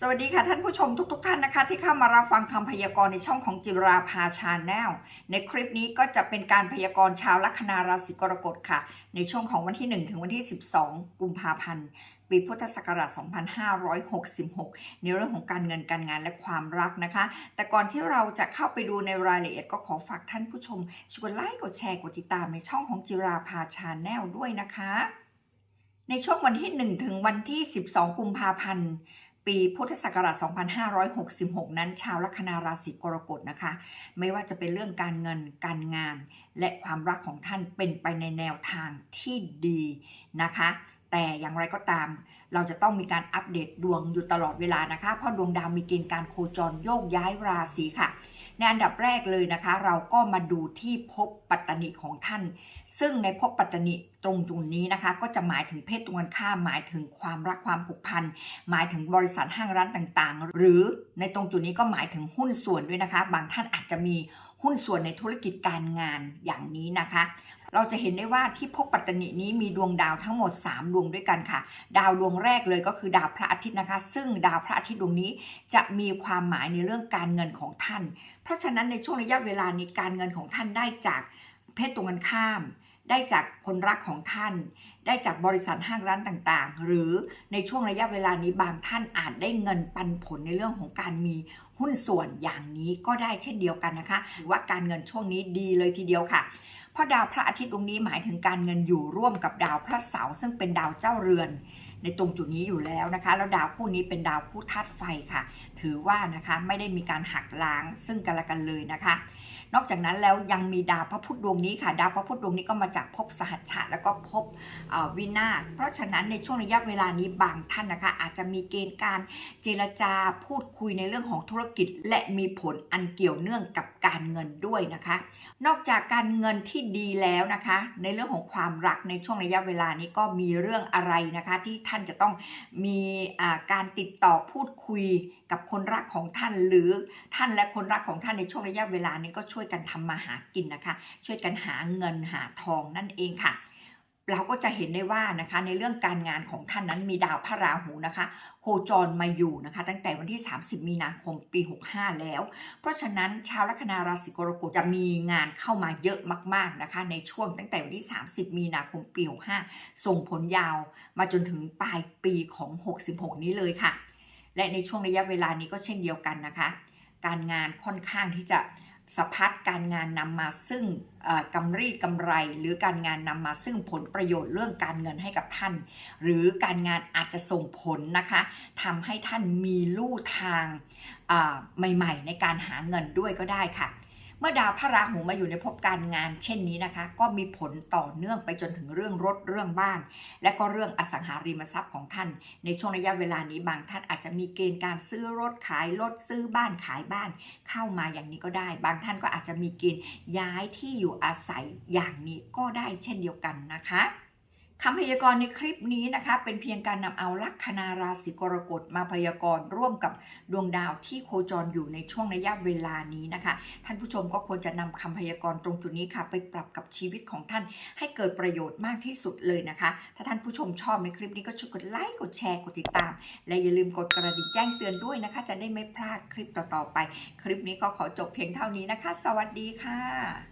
สวัสดีค่ะท่านผู้ชมทุกๆทท่านนะคะ ที่เข้ามารับฟังคำพยากรณ์ในช่องของจิราภาชาแนลในคลิปนี้ก็จะเป็นการพยากรณ์ชาวลัคนาราศีกรกฎค่ะ ในช่วงของวันที่ 1 ถึงวันที่ 12 กุมภาพันธ์ปีพุทธศักราช 2566 ในเรื่องของการเงินการงานและความรักนะคะ แต่ก่อนที่เราจะเข้าไปดูในรายละเอียดก็ขอฝากท่านผู้ชมช่วยไลค์กดแชร์กดติดตามในช่องของจิราภาชาแนลด้วยนะคะ ในช่วงวันที่ 1 ถึงวันที่ 12 กุมภาพันธ์ ปีพุทธศักราช 2566 นั้น ชาวลัคนาราศีกรกฎนะคะ ไม่ว่าจะเป็นเรื่องการเงิน การงาน และความรักของท่านเป็นไปในแนวทางที่ดีนะคะ แต่อย่างไรก็ตาม เราจะต้องมีการอัปเดตดวงอยู่ตลอดเวลานะคะ เพราะดวงดาวมีเกณฑ์การโคจรโยกย้ายราศีค่ะ ในอันดับแรกเลยนะคะ เราก็มาดูที่ภพปัตตนิของท่าน ซึ่งในภพปัตตนิตรงตรงนี้นะคะ ก็จะหมายถึงเพศตรงกันข้ามหมายถึงความรักความผูกพันหมายถึงบริษัทห้างร้านต่างๆ หรือในตรงจุดนี้ก็หมายถึงหุ้นส่วนด้วยนะคะ บางท่านอาจจะมี หุ้นส่วนในธุรกิจการงานอย่างนี้นะคะ เราจะเห็นได้ว่าที่พกปัตตนินี้มีดวงดาวทั้งหมด 3 ดวงด้วยกันค่ะ ดาวดวงแรกเลยก็คือดาวพระอาทิตย์นะคะ ซึ่งดาวพระอาทิตย์ดวงนี้จะมีความหมายในเรื่องการเงินของท่าน เพราะฉะนั้นในช่วงระยะเวลานี้การเงินของท่านได้จากเพศตรงกันข้าม ได้จากคนรักของท่าน ได้จากบริษัทห้างร้านต่างๆ หรือในช่วงระยะเวลานี้บางท่านอาจได้เงินปันผลในเรื่องของการมีหุ้นส่วนอย่างนี้ก็ได้เช่นเดียวกันนะคะถือว่าการเงินช่วงนี้ดีเลยทีเดียวค่ะ เพราะดาวพระอาทิตย์ดวงนี้หมายถึงการเงินอยู่ร่วมกับดาวพระเสาร์ซึ่งเป็นดาวเจ้าเรือนในตรงจุดนี้อยู่แล้วนะคะ แล้วดาวคู่นี้เป็นดาวผู้ธาตุไฟค่ะ ถือว่านะคะไม่ได้มีการหักล้างซึ่งกันและกันเลยนะคะ นอกจากนั้นแล้วยังมีดาวพระพุธดวงนี้ค่ะ ดาวพระพุธดวงนี้ก็มาจากภพสหัชชะแล้วก็ภพวินาศเพราะฉะนั้นในช่วงระยะเวลานี้บางท่านนะคะ อาจจะมีเกณฑ์การเจรจาพูดคุยในเรื่องของธุรกิจ และมีผลอันเกี่ยวเนื่องกับการเงินด้วยนะคะ นอกจากการเงินที่ดีแล้วนะคะ ในเรื่องของความรักในช่วงระยะเวลานี้ก็มีเรื่องอะไรนะคะ ที่ท่านจะต้องมีการติดต่อพูดคุยกับคนรักของท่านหรือท่านและคนรักของท่านในช่วงระยะเวลานี้ก็ช่วยวยกันทำมาหากินนะคะ ช่วยกันหาเงินหาทองนั่นเองค่ะเราก็จะเห็นได้ว่านะคะในเรื่องการงานของท่านนั้นมีดาวพระราหูนะคะ โคจรมาอยู่นะคะ ตั้งแต่วันที่ 30 มีนาคมปี 65 แล้ว เพราะฉะนั้นชาวลัคนาราศีกรกฎจะมีงานเข้ามาเยอะมากๆนะคะ ในช่วงตั้งแต่วันที่ 30 มีนาคมปี 65 ส่งผลยาวมาจนถึงปลายปีของ 66 นี้เลยค่ะ และในช่วงระยะเวลานี้ก็เช่นเดียวกันนะคะ การงานค่อนข้างที่จะ สะพัดการงานนำมาซึ่งกำไรกำไร หรือการงานนำมาซึ่งผลประโยชน์เรื่องการเงินให้กับท่าน หรือการงานอาจจะส่งผลนะคะทำให้ท่านมีลู่ทางใหม่ ๆ ในการหาเงินด้วยก็ได้ค่ะ เมื่อดาวพระราหูมาอยู่ในภพการงาน เช่นนี้นะคะ ก็มีผลต่อเนื่องไปจนถึงเรื่องรถเรื่องบ้าน และก็เรื่องอสังหาริมทรัพย์ของท่าน ในช่วงระยะเวลานี้บางท่านอาจจะมีเกณฑ์การซื้อรถขายรถซื้อบ้านขายบ้าน เข้ามาอย่างนี้ก็ได้ บางท่านก็อาจจะมีเกณฑ์ย้ายที่อยู่อาศัยอย่างนี้ก็ได้เช่นเดียวกันนะคะ คำพยากรณ์ในคลิปนี้นะคะเป็นเพียงการนำเอาลัคนาราศีกรกฎมาพยากรณ์ร่วมกับดวงดาวที่โคจรอยู่ในช่วงระยะเวลานี้นะคะ ท่านผู้ชมก็ควรจะนำคำพยากรณ์ตรงจุดนี้ค่ะ ไปปรับกับชีวิตของท่านให้เกิดประโยชน์มากที่สุดเลยนะคะ ถ้าท่านผู้ชมชอบในคลิปนี้ก็ช่วยกดไลค์กดแชร์กดติดตาม และอย่าลืมกดกระดิ่งแจ้งเตือนด้วยนะคะ จะได้ไม่พลาดคลิปต่อๆไป คลิปนี้ก็ขอจบเพียงเท่านี้นะคะ สวัสดีค่ะ